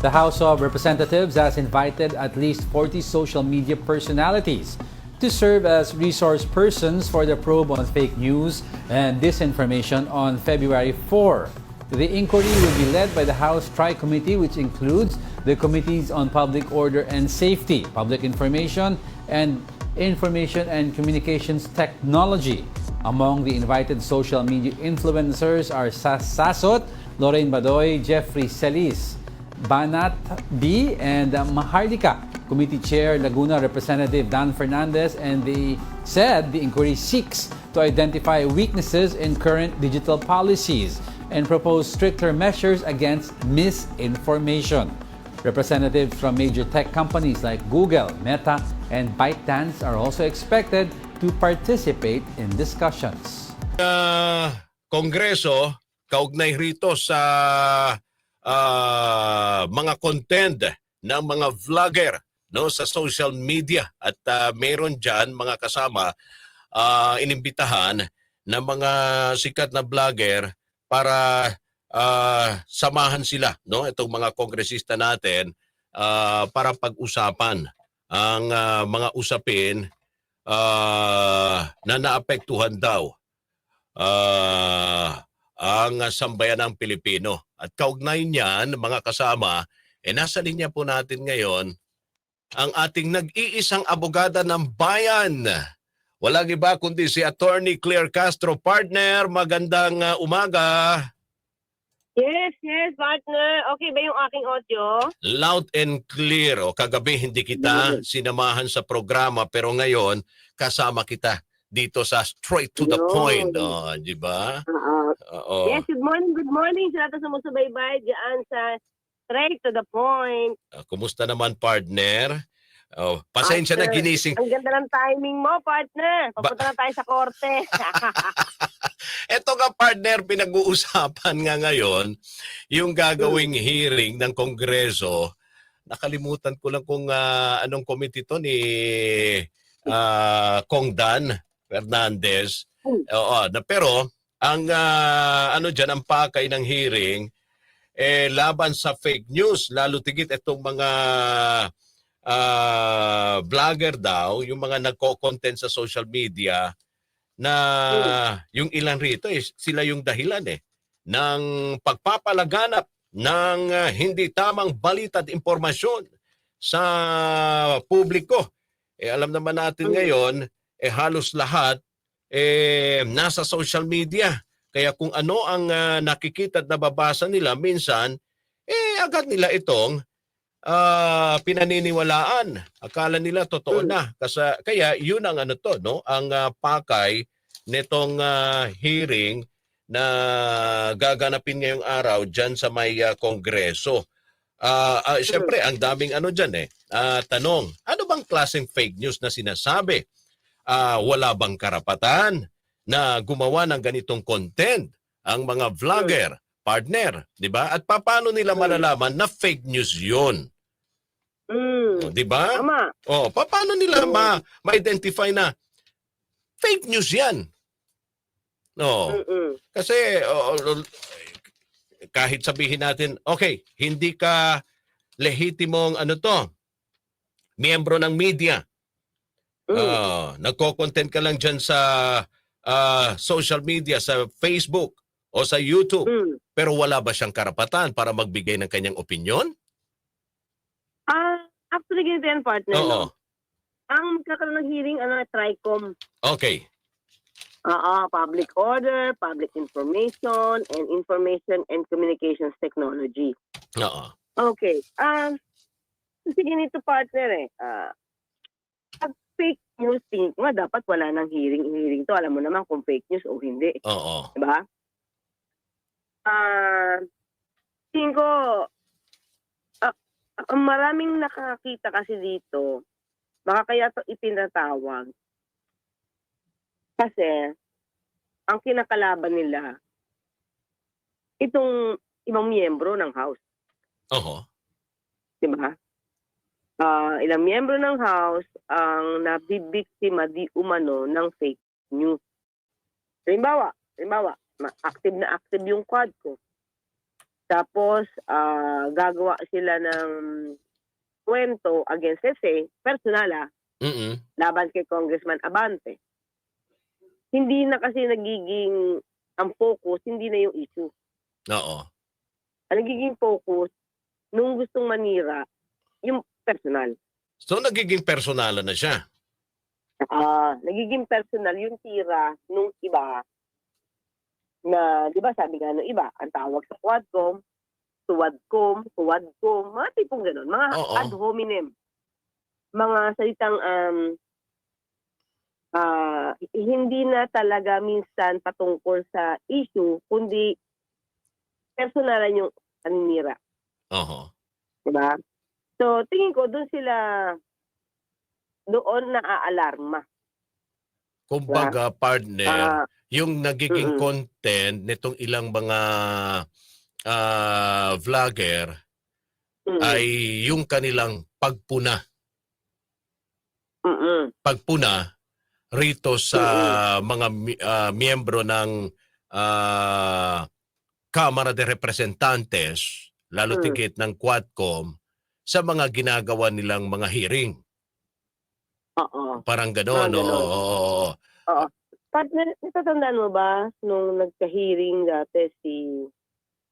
The House of Representatives has invited at least 40 social media personalities to serve as resource persons for the probe on fake news and disinformation on February 4. The inquiry will be led by the House Tri Committee, which includes the Committees on Public Order and Safety, Public Information, and Information and Communications Technology. Among the invited social media influencers are Sas Sasot, Lorraine Badoy, Jeffrey Celis, Banat B, and uh. Committee Chair Laguna Representative Dan Fernandez and they said the inquiry seeks to identify weaknesses in current digital policies and propose stricter measures against misinformation. Representatives from major tech companies like Google, Meta, and ByteDance are also expected to participate in discussions. uh, Kongreso kaugnay rito sa ah, mga content ng mga vlogger no sa social media. At ah, meron diyan mga kasama ah, inimbitahan ng mga sikat na vlogger para ah, samahan sila no itong mga kongresista natin ah, para pag-usapan ang ah, mga usapin ah, na naapektuhan daw. Ah, ang sambayan ng Pilipino. At kaugnay niyan, mga kasama, eh nasa linya po natin ngayon ang ating nag-iisang abogada ng bayan. Walang iba kundi si Attorney Claire Castro, partner. Magandang ah, umaga. Yes, yes, partner. Okay ba yung aking audio? Loud and clear. O, kagabi hindi kita sinamahan sa programa pero ngayon kasama kita dito sa straight to the Yun. point. O, di ba? Oo. Oo. Yes, good morning, good morning sa lahat ng sumusubaybay dyan sa straight to the point. Ah, kumusta naman partner? Oh, pasensya na ginising. Ang ganda ng timing mo, partner. Papunta na tayo sa korte. Eto nga partner, pinag-uusapan nga ngayon yung gagawing hearing ng Kongreso. Nakalimutan ko lang kung ah, anong committee to ni ah, Kong Dan Fernandez. Hmm. Oo, na, pero ang ah, ano diyan ang pakay ng hearing eh laban sa fake news lalo tigit itong mga ah, vlogger daw, yung mga nagko-content sa social media na yung ilan rito eh, sila yung dahilan eh ng pagpapalaganap ng ah, hindi tamang balita at impormasyon sa publiko. Eh alam naman natin Mm. ngayon eh halos lahat eh nasa social media. Kaya kung ano ang ah, nakikita at nababasa nila minsan eh agad nila itong ah, pinaniniwalaan. Akala nila totoo Mm. na. Kasi, kaya yun ang ano to, no? Ang ah, pakay nitong ah, hearing na gaganapin ngayong araw dyan sa may ah, kongreso. Ah, ah, Siyempre, ang daming ano dyan eh. Ah, tanong, ano bang klaseng fake news na sinasabi? Ah, wala bang karapatan na gumawa ng ganitong content ang mga vlogger, partner, di ba? At paano nila Mm. malalaman na fake news yun? mm, Di ba? tama. Oh, pa- paano nila ma- ma-identify na fake news yan? No. Mm-mm. Kasi oh, oh, kahit sabihin natin, okay, hindi ka lehitimong ano to, miyembro ng media. Ah, nagko-content ka lang dyan sa ah, social media, sa Facebook o sa YouTube. Mm. Pero wala ba siyang karapatan para magbigay ng kanyang opinion? Ah, actually, ganito yan, partner. Oo. no? Ang magkakaroon ng hearing, ano, TRICOM. Okay. Oo, public order, public information, and information and communications technology. Oo. Okay. Um, kasi ganito partner eh. Ah, pag news, tingin ko nga dapat wala nang hearing. Hearing to, alam mo naman kung fake news o hindi. Oo. Diba? Ah, tingin ko, ah, ah, maraming nakakita kasi dito, baka kaya to itinatawag. Kasi, ang kinakalaban nila, itong ibang miyembro ng House. Oo. di Ah, ilang miyembro ng House ang nabibiktima di umano ng fake news. Halimbawa, halimbawa, active na active yung quad ko. Tapos, ah, gagawa sila ng kwento against, say, personal ah, Mm-mm. laban kay Congressman Abante. Hindi na kasi nagiging ang focus, hindi na yung issue. Oo. Ang nagiging focus, nung gustong manira, yung personal. So nagiging personalan na siya. Ah, nagiging personal yung tira nung iba na, di ba sabi nga nung iba, ang tawag sa Quadcom, Tuwadcom, Tuwadcom, mga tipong ganun, mga Oo. ad hominem. Mga salitang um, ah, hindi na talaga minsan patungkol sa issue, kundi personalan yung paninira. Oo. Diba? So, tingin ko, doon sila doon na-aalarma. Kumbaga, partner, Ah, yung nagiging Mm-mm. content nitong ilang mga ah, vlogger mm, ay yung kanilang pagpuna. mm, Pagpuna rito sa mga mi- ah, miyembro ng ah, Kamara de Representantes, lalo Mm. tigit ng Quadcom, sa mga ginagawa nilang mga hearing. Oo. Parang gano'n. Mga ganon. oo, oo. Partner, natatandaan mo ba nung nagka-hearing dati si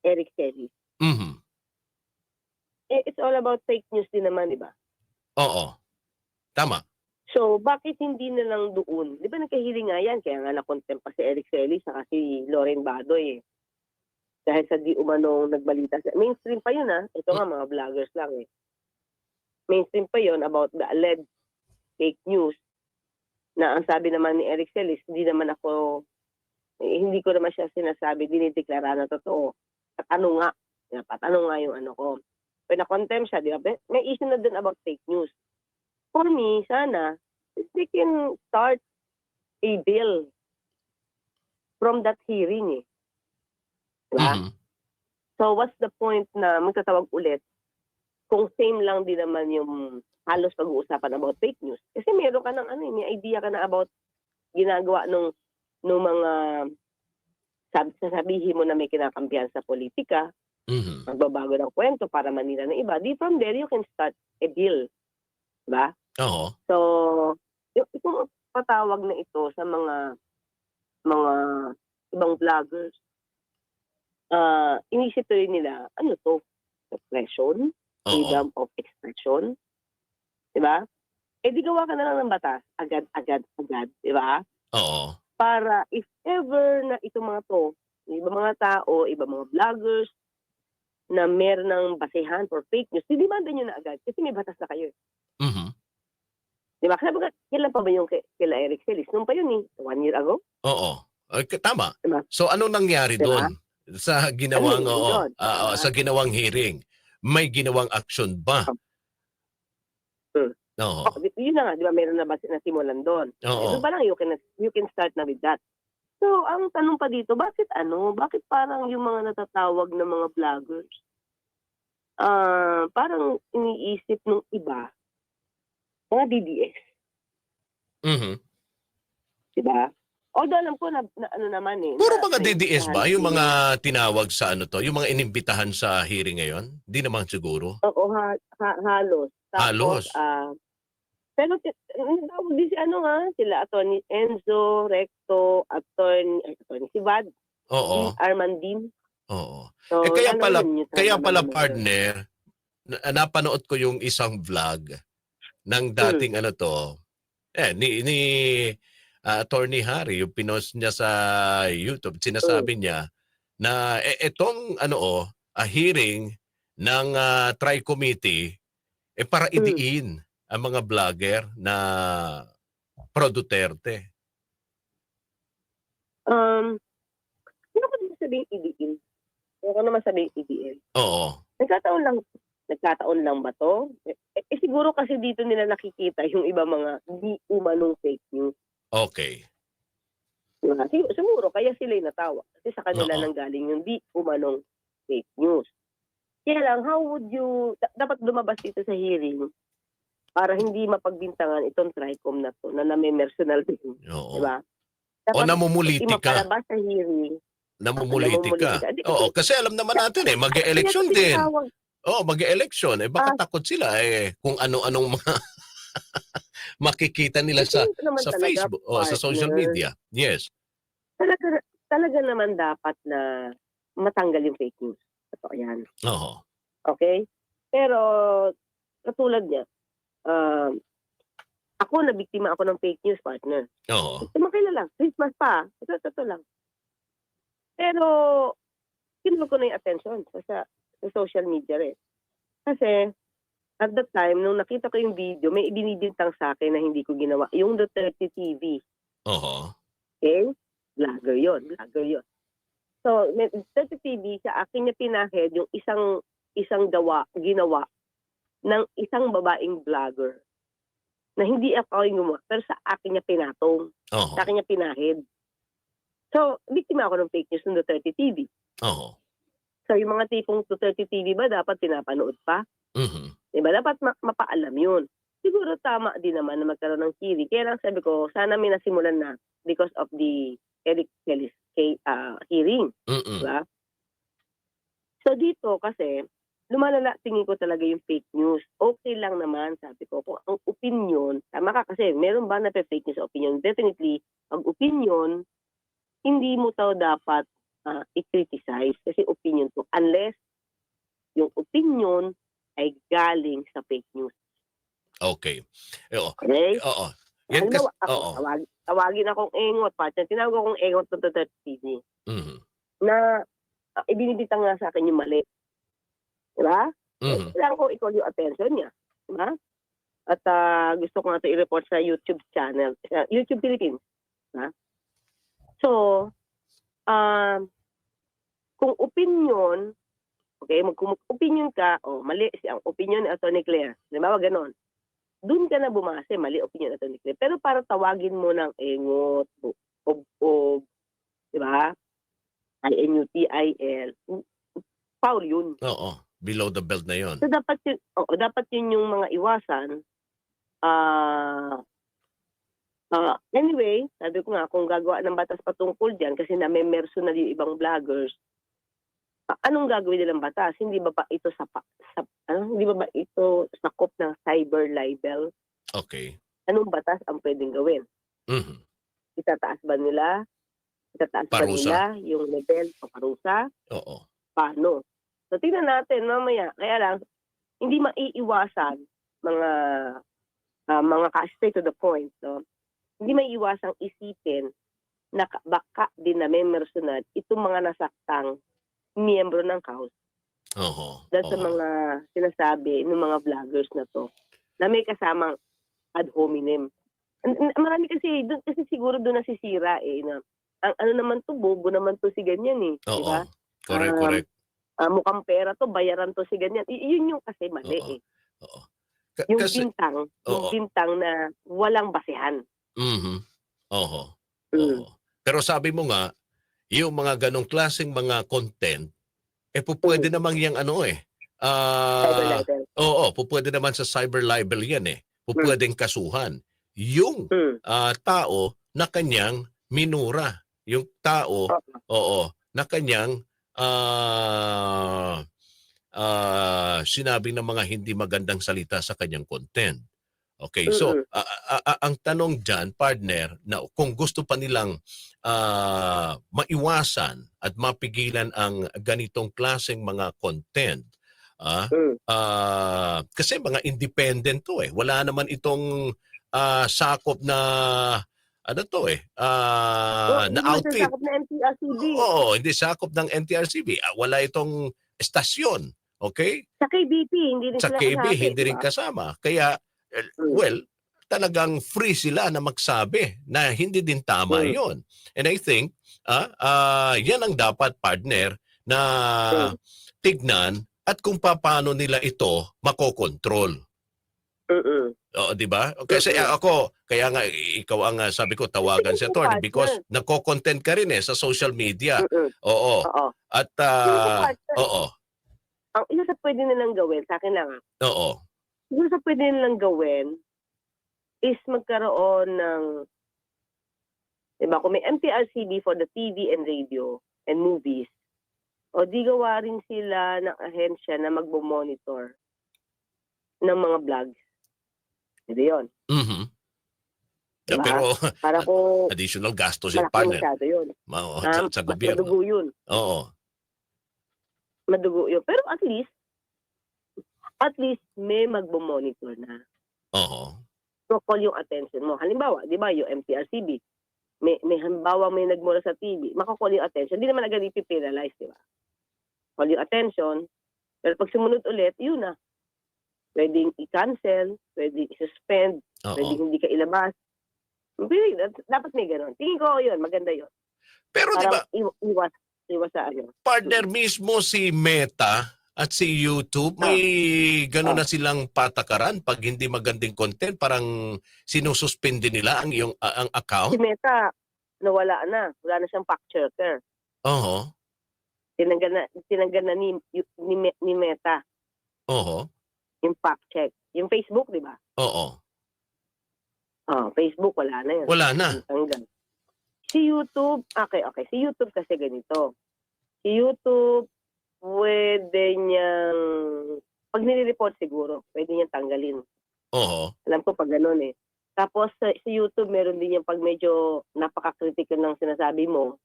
Eric Kelly? Mhm. Eh, it's all about fake news din naman, di ba? Oo. Tama. So, bakit hindi na lang doon? Di ba nagka-hearing nga yan? Kaya nga na-contempt pa si Eric Kelly saka si Lauren Badoy eh. Dahil sa di umanong nagbalita. Mainstream pa yun ah. Ito nga mga vloggers lang eh. Mainstream pa yun about the alleged fake news na ang sabi naman ni Eric Celis, hindi naman ako, eh, hindi ko naman siya sinasabi, dinideklara na totoo. At ano nga, dapat ano nga yung ano ko. Pero na-contempt siya, di ba? May issue na din about fake news. For me, sana, they can start a bill from that hearing eh. Diba? Mhm. So what's the point na magtatawag ulit kung same lang din naman yung halos pag-uusapan about fake news? Kasi meron ka ng ano, eh, may idea ka na about ginagawa nung nung mga sab sasabihin mo na may kinakampihan sa politika, Mhm. magbabago ng kwento para manila ng iba. Di from there, you can start a bill. Diba? Oo. So, yung, itong patawag na ito sa mga mga ibang vloggers, ah inisip tuloy nila, ano to? Repression? Oo. Freedom of expression? Diba? Eh di gawa ka na lang ng batas, agad, agad, agad, di ba? Oo. Para if ever na itong mga to, yung ibang mga tao, ibang mga vloggers, na meron ng basehan for fake news, didimanda nyo na agad kasi may batas na kayo. Mhm. Di ba? Kasi baga, kailan pa ba yung kay, kila Eric Celis? Nung pa yun eh, one year ago. Oo. Ay, k- tama. Diba? So ano nangyari Diba? doon sa ginawang Ano oo, yun? ah, ah, sa ginawang hearing? May ginawang action ba? Hmm. Oo. Oh, di- yun na nga, di ba, meron na ba nasimulan doon? Oo. Ito pa lang, you can, you can start na with that. So, ang tanong pa dito, bakit ano? Bakit parang yung mga natatawag na mga vloggers, ah parang iniisip ng iba, mga DDS, Mhm. di ba? Although alam ko na, na ano naman eh. Puro na- mga DDS ba? Yung mga tinawag sa ano to? Yung mga inimbitahan sa hearing ngayon? Di naman siguro. Oo, ha, ha- halos. Tapos, Halos. ah, pero ti- tawag din si ano nga, sila Attorney Enzo, Recto, Attorney, ay, Attorney si Vad, Oo. Armandin. Oo. So, Eh, kaya pala- yun, Kaya pala naman partner, na- napanood ko yung isang vlog ng dating ano to, eh, ni, ni ah, Attorney Harry, yung pinost niya sa YouTube, sinasabi niya na eh, etong ano oh, a hearing ng ah, Tri-Committee eh para Mm. idiin ang mga vlogger na pro Duterte. Um, hindi ko naman sabihin idiin. Hindi ko naman sabihin idiin. Oo. Nagkataon lang, nagkataon lang ba to? Eh, eh, siguro kasi dito nila nakikita yung iba mga di umanong fake news. Okay. Diba? Sig- Siguro, kaya sila yung natawa. Kasi sa kanila Oo. nang galing yung di umanong fake news. Kaya lang, how would you, da- dapat lumabas dito sa hearing para hindi mapagbintangan itong TRICOM na to, na nami personal din. Oo. Diba? O namumuliti ka. mapalabas sa hearing namumulitika. Namumulitika. Di- Oo, kasi alam naman natin eh, mag-election Kaya din. tinatawag- Oo, mag-election. Eh, baka Ah. takot sila eh, kung ano-anong mga makikita nila sa Ito sa talaga, Facebook o sa social media. Yes. Talaga, talaga naman dapat na matanggal yung fake news. Totoo yan. Oo. Okay? Pero, katulad niya, um, ako, nabiktima ako ng fake news, partner. Oo. Tumakila lang. Christmas pa. Ito, ito, ito lang. Pero, kinuha ko na yung attention sa, sa, sa social media rin. Kasi, at that time, nung nakita ko yung video, may ibinibintang sa akin na hindi ko ginawa. Yung Duterte TV. Oo. Okay? Vlogger yon Vlogger yon So, may- Duterte TV, sa akin niya pinahead yung isang isang gawa, ginawa ng isang babaeng vlogger na hindi ako yung gumawa, pero sa akin niya pinatong. Oo. Sa akin niya pinahid. So, biktima ako ng fake news ng Duterte TV. Oo. So, yung mga tipong Duterte TV ba dapat pinapanood pa? Mhm. Diba? Dapat ma- mapaalam yun. Siguro tama din naman na magkaroon ng hearing. Kaya lang sabi ko, sana may nasimulan na because of the Eric Kelly's ca- ah, hearing. Diba? So dito kasi, lumalala tingin ko talaga yung fake news. Okay lang naman, sabi ko. Kung ang opinion, tama ka kasi, meron ba na fake news opinion? Definitely, ang opinion, hindi mo tao dapat ah, i-criticize kasi opinion to. Unless yung opinion ay galing sa fake news. Okay. Oo. Okay? Oo. Yan kasi, Halimbawa, ako, oo. tawag, tawagin akong engot, partner. Tinawag akong engot ng Duterte TV Mhm. na uh, ibinibitang nga sa akin yung mali. Diba? Mhm. Kailangan ko i-call yung attention niya. Diba? At ah, gusto ko nga ito i-report sa YouTube channel, sa YouTube Philippines. Diba? So, um, kung opinion, okay, mag kung opinion ka, oh, mali si ang opinion ni Atty. Claire. Ba? Ganon. Doon ka na bumase, mali opinion ni Atty. Claire. Pero para tawagin mo ng engot, o, o, di ba? I-N-U-T-I-L. Foul yun. Oo. Below the belt na yon. So dapat yun, oo, dapat yun yung mga iwasan. Ah ah, anyway, sabi ko nga, kung gagawa ng batas patungkol dyan, kasi na-memerso na yung ibang vloggers, anong gagawin nilang batas? Hindi ba ba ito sa, pa- sa ano, hindi ba ba ito sakop ng cyber libel? Okay. Anong batas ang pwedeng gawin? Mhm. Itataas ba nila? Itataas ba Parusa. nila yung level o parusa? Oo. paano. So tingnan natin mamaya. Kaya lang, hindi maiiwasan mga ah, mga ka-straight to the point. No? Hindi maiiwasang isipin na ka- baka din na may mersunad itong mga nasaktang miyembro ng House Oo. dahil sa Oo. mga sinasabi ng mga vloggers na to na may kasamang ad hominem. An- an- Marami kasi, doon kasi siguro doon nasisira eh, na ang ano naman to, bobo naman to si ganyan eh. di Oo. ba? Correct, Um, correct. ah, mukhang pera to, bayaran to si ganyan. Y- yun yung kasi mali Oo. eh. Oo. Ka- Yung kasi, bintang, yung Oo. bintang na walang basehan. mhm. Oo. Mm. Oo. Pero sabi mo nga, yung mga ganong klaseng mga content, eh po pwede namang yung ano eh. Cyber libel. oo, po pwede naman sa cyber libel yan eh. Po Hmm. pwedeng kasuhan. Yung Mm. ah, tao na kanyang minura. Yung tao, Oo. oo, na kanyang ah, ah, sinabi ng mga hindi magandang salita sa kanyang content. Okay, so a- a- a- ang tanong diyan, partner, na kung gusto pa nilang ah, maiwasan at mapigilan ang ganitong klaseng mga content, ah, Mm. Ah, kasi mga independent to eh. Wala naman itong ah, sakop na ano to eh, Oh, ah, hindi na outfit. sasakop na MPRCB. Oo, hindi sakop ng NTRCB. Wala itong estasyon. Okay? Sa KBP, hindi rin Sa sila KB, kasabi, hindi rin kasama. Kaya, eh, Mm. well, talagang free sila na magsabi na hindi din tama Mm. yon. And I think, ah, ah, yan ang dapat partner na Mm. tignan at kung paano nila ito makokontrol. Mm-mm. Oo, di ba? Kasi Mm-mm. ako, kaya nga ikaw ang ah, sabi ko tawagan si attorney because nagko-content ka rin eh sa social media. Mm-mm. Oo. Oo. At partner, oo. Ang isa sa pwede nilang gawin, sa akin lang Oo. siguro sa pwede nilang gawin is magkaroon ng, diba, kung may MPRCB for the TV and radio, and movies, o di gawa rin sila ng ahensya na magbo-monitor ng mga vlogs. Hindi yun. Mhm. Diba? Pero Para ko, additional gastos yung partner masyado yun. Oo, Ah, sa, sa gobyerno. Madugo yun. Oo. Madugo yun. Pero at least, at least may magbo-monitor na. Oo. Call yung attention mo. Halimbawa, di ba, yung MTRCB, may, may halimbawa may nagmula sa TV, makakall yung attention. Hindi naman agad ipipenalize, di ba? Call yung attention. Pero pag sumunod ulit, yun na. Pwedeng i-cancel, pwedeng i-suspend, Oo. pwedeng hindi ka ilabas. Dat- Dapat may ganun. Tingin ko yun, maganda yun. Pero di ba, Parang iwa- iwas, iwas sa ano. partner mismo si Meta at si YouTube, may gano'n Ah. na silang patakaran pag hindi magandang content, parang sinususpindi nila ang iyong a- ang Si account. Meta, nawala na. Wala na siyang fact checker. Oo. Tinanggal na, tinanggal na ni, ni, ni Meta Oo. yung fact check. Yung Facebook, di ba? Oo. Oh, Facebook, wala na yun. Wala na. Tanggal. Si YouTube, okay, okay. Si YouTube kasi ganito. Si YouTube, pwede niyang, pag nire-report siguro, pwede niyang tanggalin. Oo. Alam ko pag ganun eh. Tapos sa, sa YouTube, meron din yung pag medyo napaka-critical ng sinasabi mo,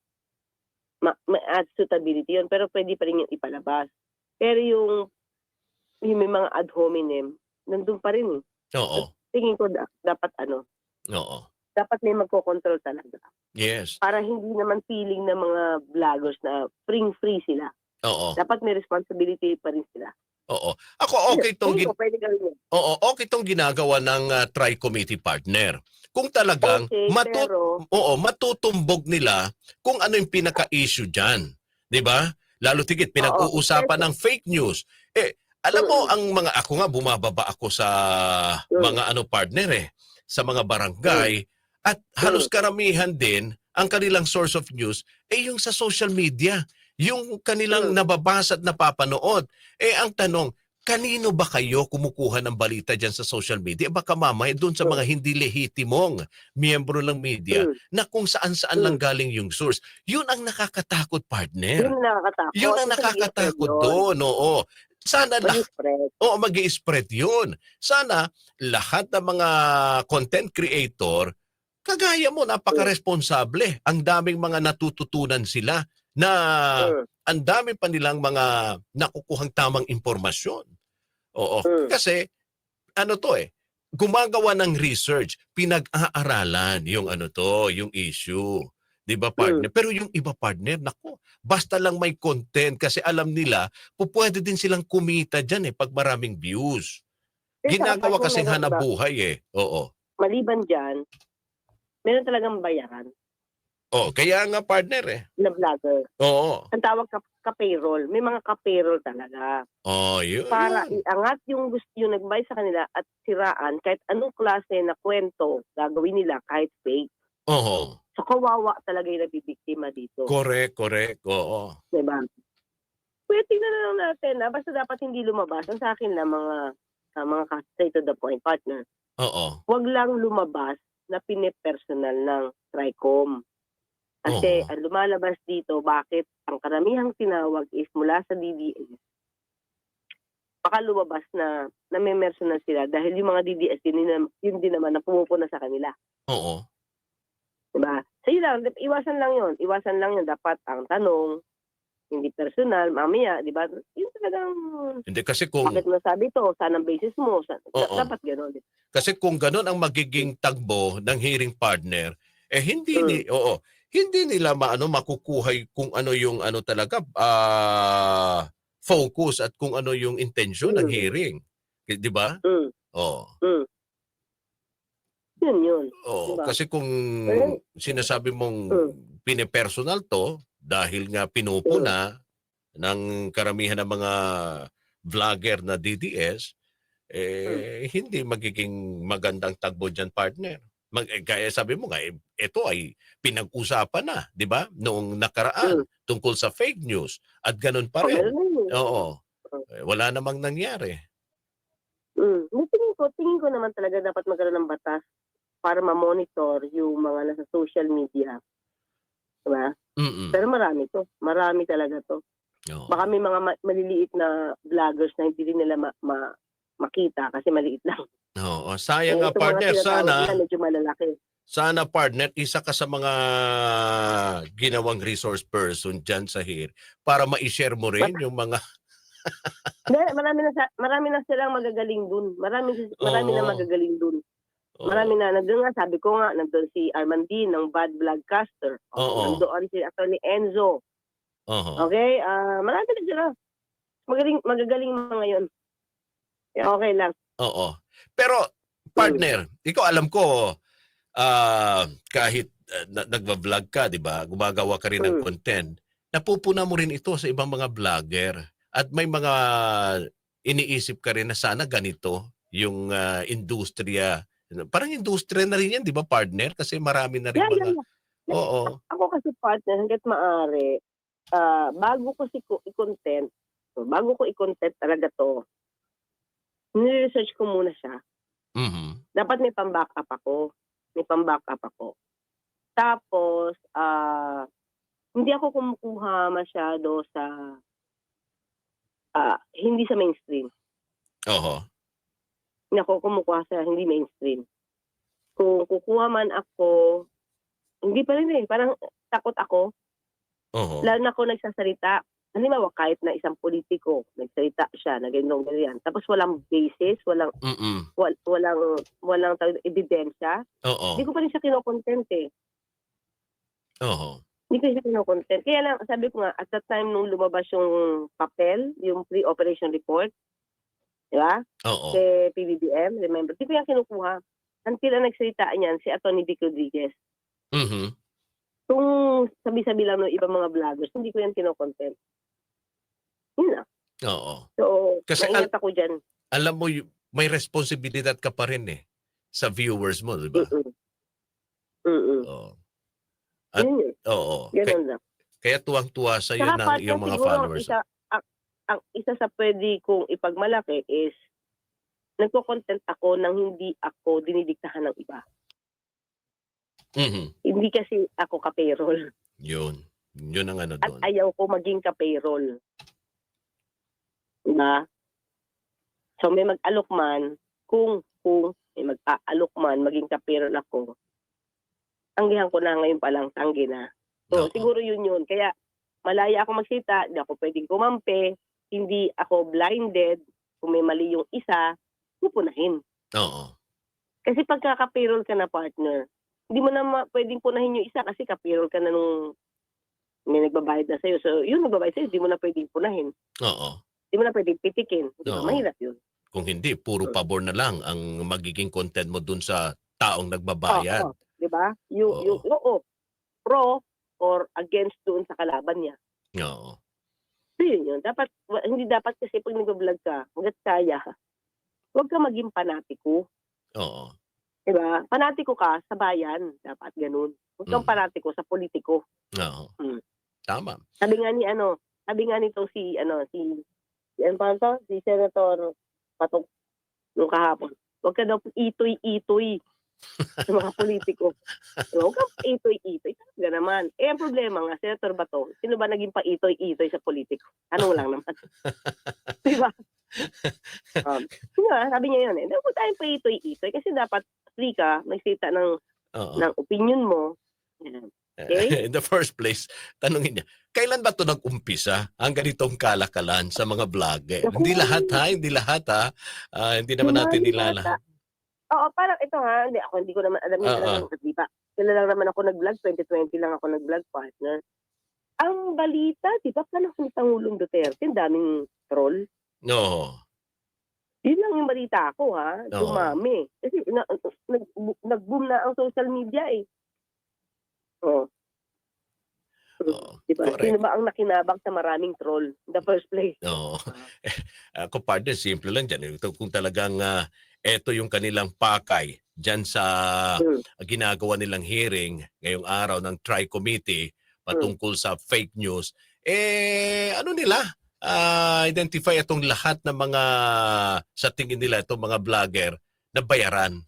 ma- ma-add suitability yun, pero pwede pa rin yung ipalabas. Pero yung, yung may mga ad hominem, nandun pa rin eh. Oo. Tingin ko da- dapat ano, Oo. dapat may magko-control talaga. Yes. Para hindi naman feeling ng mga vloggers na free-free sila. Oo. Dapat may responsibility pa rin sila. Oo. Ako okay tong gin-. Oo, okay tong ginagawa ng ah, tri-committee partner. Kung talagang Okay, matut pero, Oo, matutumbog nila kung ano yung pinaka-issue dyan. 'Di ba? Lalo tigit pinag-uusapan ng fake news. Eh, alam mo Mm. ang mga ako nga bumababa ako sa Mm. mga ano partner eh, sa mga barangay at halos karamihan din ang kanilang source of news eh yung sa social media, yung kanilang Mm. nababasa at napapanood. Eh ang tanong, kanino ba kayo kumukuha ng balita dyan sa social media? Baka mamaya doon sa Mm. mga hindi lehitimong miyembro ng media Mm. na kung saan-saan lang galing yung source. Yun ang nakakatakot, yun partner. ang nakakatakot. Yun ang nakakatakot yun. doon, oo. Sana lahat, oo, mag spread yun. Sana lahat ng mga content creator, kagaya mo, napaka-responsable. Ang daming mga natututunan sila na Mm. ang dami pa nilang mga nakukuhang tamang impormasyon. Oo. Mm. Kasi, ano to eh, gumagawa ng research, pinag-aaralan yung ano to, yung issue. 'Di ba partner? Pero yung iba partner, nako, basta lang may content kasi alam nila, pupwede din silang kumita diyan eh pag maraming views. Eh, Ginagawa kasing kung hanap meron ba- buhay eh. Oo. Maliban dyan, meron talagang bayaran Oh, kaya nga partner eh. na vlogger. Oo. Ang tawag ka, ka-payroll. May mga ka-payroll talaga. Oh, yun. Para iangat yung gusto yung nagbay sa kanila at siraan kahit anong klase na kwento gagawin nila kahit fake. Oo. So kawawa talaga yung nabibiktima dito. Correct, correct. Oo. Diba? Pwede tingnan na lang natin. Ha? Basta dapat hindi lumabas. Ang sa akin lang mga ah, mga straight to the point partner. Oo. Huwag lang lumabas na pinipersonal ng TRICOM. Kasi Oo. ang lumalabas dito, bakit ang karamihang tinawag is mula sa DDS. Baka lumabas na na may personal sila dahil yung mga DDS yun, din- yun din naman na pumupuna sa kanila. Oo. Diba? So yun lang, iwasan lang yun. Iwasan lang yun. Dapat ang tanong, hindi personal, mamaya, di ba? Yun talagang, Hindi kasi kung bakit mo sabi to? Saan ang basis mo? Sa, da- Oo. dapat gano'n. Kasi kung ganun ang magiging tagbo ng hearing partner, eh hindi Mm. ni oo, hindi nila maano makukuha kung ano yung ano talaga ah focus at kung ano yung intention ng Mm. hearing. 'Di ba? Mm, Oh. mm. Yun yun. Oh, Diba? kasi kung Eh, sinasabi mong Mm. pinipersonal to dahil nga pinupuna ng karamihan ng mga vlogger na DDS, eh, hindi magiging magandang tagbo dyan, partner. Mag, eh, kaya sabi mo nga, eh, ito ay pinag-usapan na, di ba? Noong nakaraan tungkol sa fake news. At ganun pa Oh, rin. yun. Oo. Eh, Wala namang nangyari. Mm. Tingin ko, tingin ko naman talaga dapat magkaroon ng batas para ma-monitor yung mga nasa social media. Diba? Mm-mm. Pero marami to. Marami talaga to. Oo. Baka may mga ma- maliliit na vloggers na hindi rin nila ma- ma- makita kasi maliit lang. Oo. Sayang nga partner, sana medyo malalaki. sana partner isa ka sa mga ginawang resource person diyan sa HIR para ma-share mo rin yung mga Hindi, marami na sa, marami na silang magagaling dun. Marami marami na Oo. magagaling dun. Oo. Marami na nandun nga sabi ko nga nandun si Armandine ng Bad Vlogcaster. Oo. Nandoon si Attorney Enzo. Oo. Okay? Ah, marami na sila. Magaling magagaling mga yon. Okay lang. Oo. Pero partner, ikaw alam ko ah kahit uh, na- nagva-vlog ka, 'di ba? Gumagawa ka rin ng Mm. content. Napupuna mo rin ito sa ibang mga vlogger at may mga iniisip ka rin na sana ganito yung ah, industriya. Parang industriya na rin yan, 'di ba, partner? Kasi marami na rin Yeah, yeah, mga yeah. Oo. Ako kasi partner, hanggat maaari, ah, bago ko si i-content, bago ko i-content talaga to, ni-research ko muna siya. Mhm. Dapat may pang-backup ako. May pang-backup ako. Tapos, ah, hindi ako kumukuha masyado sa, ah, hindi sa mainstream. Oo. Hindi ako kumukuha sa hindi mainstream. Kung kukuha man ako, hindi pa rin eh. Parang takot ako. Oo. Lalo na ako nagsasalita. Halimbawa, kahit na isang politiko, nagsalita siya, na ganyan, ganyan. Tapos walang basis, walang, Mm. wal, walang, walang tawag- ebidensya. Oo. Hindi ko pa rin siya kinokontent eh. Oo. Hindi ko siya kinokontent. Kaya lang, sabi ko nga, at that time nung lumabas yung papel, yung pre-operation report, di ba? Oo. Sa PBBM, remember? Hindi ko yan kinukuha. Until ang nagsalita niyan, si Atty. Vic Rodriguez. Mhm. Kung sabi-sabi lang ng ibang mga vloggers, hindi ko yan kinokontent. Yun lang. Oo. So, Kasi maingat ako dyan. Alam mo y- may responsibilidad ka pa rin eh sa viewers mo, 'di ba? Mm-mm. Mm-mm. Oo. At- Yun yun. Oo. Kaya, Ganun lang. kaya tuwang-tuwa sa iyo Saka ng partner, iyong mga siguro ang followers. Isa, ang, ang isa sa pwede kong ipagmalaki is nagko-content ako nang hindi ako dinidiktahan ng iba. Mhm. Hindi kasi ako ka-payroll. Yun. Yun ang ano At doon. ayaw ko maging ka-payroll. Diba? So may mag-alok man, kung, kung may mag-aalok man, maging ka-payroll ako, tanggihan ko na ngayon palang tanggi na. So Oo. siguro yun yun. Kaya malaya ako magsita, di ako pwedeng kumampi, hindi ako blinded, kung may mali yung isa, pupunahin. Oo. Kasi pagka ka-payroll ka na partner, hindi mo na ma- pwedeng punahin yung isa kasi ka-payroll ka na nung may nagbabayad na sa'yo. So, yun nagbabayad sa'yo, hindi mo na pwedeng punahin. Oo. Hindi mo na pwedeng pitikin. Di ba? Oo. Mahirap yun. Kung hindi, puro Mm. pabor na lang ang magiging content mo dun sa taong nagbabayad. Oo. Di ba? Yung, Oo. yung, oo. Pro or against doon sa kalaban niya. Oo. So, yun yun. Dapat, wa- hindi dapat kasi pag nag-vlog ka, hanggat kaya, huwag ka maging panatiko. Oo. Di ba? Panatiko ka sa bayan. Dapat ganun. Huwag kang Mm. panatiko sa politiko. Oo. Mm. Tama. Sabi nga ni ano, sabi nga nito si ano si ano pa to? Si Senator Patok nung kahapon. Huwag ka daw itoy-itoy sa mga politiko. Huwag kang itoy-itoy. Talaga naman. Eh, ang problema nga, Senator Bato, sino ba naging pa-itoy-itoy sa politiko? Ano lang naman. Di ba? Um, nga, sabi niya yun eh. Huwag tayong pa-itoy-itoy kasi dapat free ka, magsita ng, Oo. ng opinion mo. Yan. Okay. In the first place, tanungin niya, kailan ba ito nag-umpisa ang ganitong kalakalan sa mga vlogger? Naku. Hindi lahat ha, hindi lahat ha. Ah, hindi naman natin nilalahat. Oo, parang ito ha, hindi ako, hindi ko naman alam yung Oo. talagang di ba? Kailan lang naman ako nag-vlog, 2020 lang ako nag-vlog partner. Ang balita, di ba, panahon ni Pangulong Duterte, ang daming troll. No. Yun lang yung balita ko ha, dumami. Kasi na, nag, nag-boom na ang social media eh. Oh. Oo. Di ba? Correct. Sino ba ang nakinabang sa maraming troll in the first place? No. Ako partner, simple lang dyan. Ito, kung talagang ah, eto yung kanilang pakay dyan sa Hmm. ginagawa nilang hearing ngayong araw ng Tri-Committee patungkol sa fake news, eh ano nila? Ah, identify itong lahat ng mga sa tingin nila itong mga vlogger na bayaran.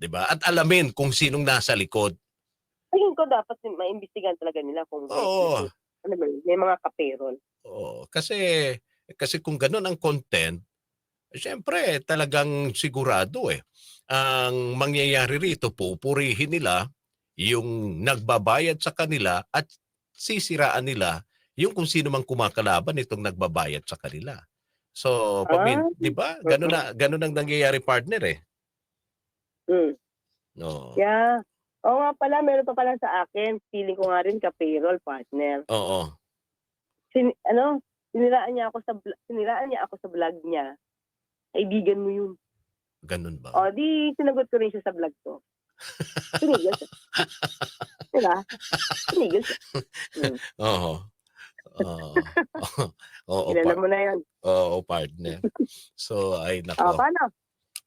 'Di ba? At alamin kung sinong nasa likod. Tingin ko dapat maimbestigahan talaga nila kung Oo. ano ba, yun, may mga kaperon. Oo, kasi kasi kung ganun ang content, syempre talagang sigurado eh. Ang mangyayari rito, pupurihin nila yung nagbabayad sa kanila at sisiraan nila yung kung sino mang kumakalaban itong nagbabayad sa kanila. So, pamin, Ah. 'di ba? Ganun na ganun ang nangyayari partner eh. Hmm. No. Yeah. Oo nga pala, meron pa pala sa akin. Feeling ko nga rin ka-payroll partner. Oo. Sin, ano, siniraan niya ako sa bl- siniraan niya ako sa vlog niya. Kaibigan mo yun. Ganun ba? O, di sinagot ko rin siya sa vlog ko. Sinigil siya. diba? Sinigil siya. Hmm. Oo. Oo. Oo, Kilala par- mo na yun. oo, partner. So, ay O, nako. paano?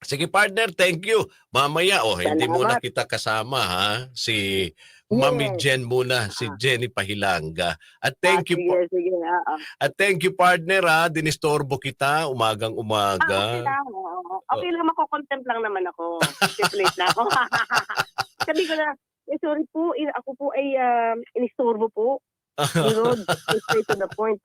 Sige partner, thank you. Mamaya oh, hindi muna kita kasama ha. Si Mami Yes. Jen muna, si Ah. Jenny Pahilanga. At thank Ah, you po, Sige, sige. Ah, ah. at thank you partner ha. Dinistorbo kita umagang Ah, okay umaga. lang. oo. Okay lang, makokontempt lang naman ako. Stipulate na ako. Sabi ko na, eh, sorry po, eh, ako po ay um, inistorbo po. Pero, straight to the point.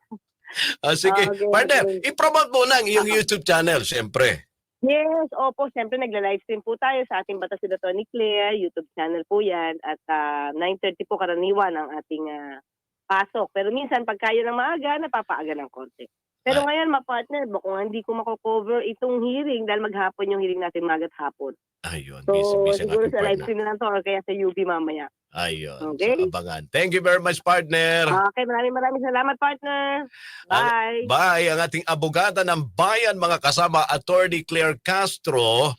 Ah, sige, Ah, okay, partner, okay. i-promote mo na ang iyong YouTube channel, syempre. Yes, opo, siyempre nagla-livestream po tayo sa ating Bata Sila Tony Claire, YouTube channel po yan. At ah, 9.30 po karaniwan ang ating ah, pasok. Pero minsan, pagka yun ng maaga, napapaaga ng konti. Pero ngayon, ma-partner, baka nga hindi ko mako-cover itong hearing dahil maghapon yung hearing natin magat hapon. Ayun, So, busy, busy ang siguro sa partner. livestream na lang to or kaya sa UB mamaya. Ayun, Okay. so abangan. Thank you very much, partner. Okay, maraming maraming salamat, partner. Bye. Bye, ang ating abogada ng bayan, mga kasama, Attorney Claire Castro.